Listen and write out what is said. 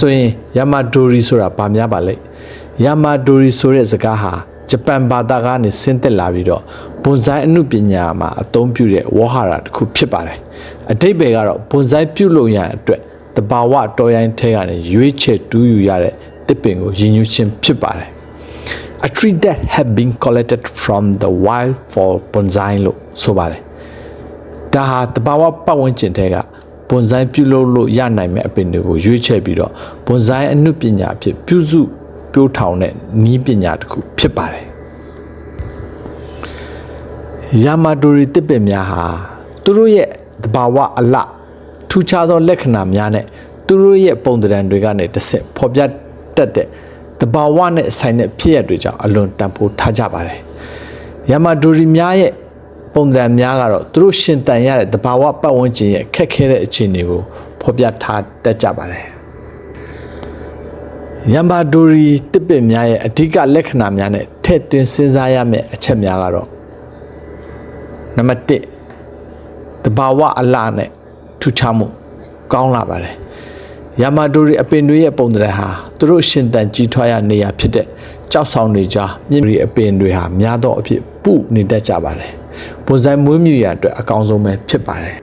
ဆိုရင်ယာမာဒိုရီဆိုတာဘာများပါလဲယာမာဒိုရီဆိုတဲ့စကားဟာဂျပန်ဘာသာကနေဆင်းသက်လာပြီးတော့ဘွန်ဇိုင်းအမှုပညာမှာအသုံးပြုတဲ့ဝေါဟာရတစ်ခုဖြစ်ပါတယ်အတိတ်ဘယ်ကတော့ဘွန်ဇိုင်းပြုလုပ်ရန်အတွက်တဘာဝတော်ရိုင်းထဲကနေရွေးချယ်တူးယူရတဲ့တစ်ပင်ကိုရည်ညွှန်းခြင်းဖြစ်ပါတယ် a tree that have been collected from the wild for bonsai လို့ဆိုပါတယ်ဒါဟာတဘာဝပတ်ဝန်းကျင်ထဲက ဘွန်ဇိုင်းပြုလုပ်လို့ရနိုင်မဲ့အပင်တွေကိုရွေးချယ်ပြီးတော့ဘွန်ဇိုင်းအမှုပညာအဖြစ်ပြုစုပြိုးထောင်တဲ့နီးပညာတစ်ခုဖြစ်ပါတယ်ယာမာဒိုရီတစ်ပင်များဟာသူတို့ရဲ့တဘာဝအလထူးခြားသောလက္ခဏာများနဲ့သူတို့ရဲ့ပုံသဏ္ဍာန်တွေကနေတစ်ဆင့်ဖော်ပြတတ်တဲ့တဘာဝနဲ့ဆိုင်တဲ့ဖြစ်ရပ်တွေကြောင့်အလွန်တန်ဖိုးထားကြပါတယ်ယာမာဒိုရီများရဲ့ ပုံသဏ္ဍာန်များကတော့သူတို့ရှင်တန်ရတဲ့တဘာဝပတ်ဝန်းကျင်ရဲ့ခက်ခဲတဲ့အခြေအနေကိုဖော်ပြထားတတ်ကြပါတယ်ယမ်ဘာဒိုရီတစ်ပင်များရဲ့အဓိကလက္ခဏာများနဲ့ထည့်သွင်းစဉ်းစားရမယ့်အချက်များကတော့နံပါတ်1တဘာဝအလားနဲ့ထူခြားမှုကောင်းလာပါတယ်ယာမာဒိုရီအပင်တွေရဲ့ပုံသဏ္ဍာန်ဟာသူတို့ရှင်တန်ကြီးထွားရနေရဖြစ်တဲ့ကြောက်ဆောင်တွေကြားမြင့်ရီအပင်တွေဟာများသောအဖြစ်ပုနေတတ်ကြပါတယ်။ ဘွန်ဇိုင်းမွေးမြူရအတွက်အကောင်းဆုံးပဲဖြစ်ပါတယ်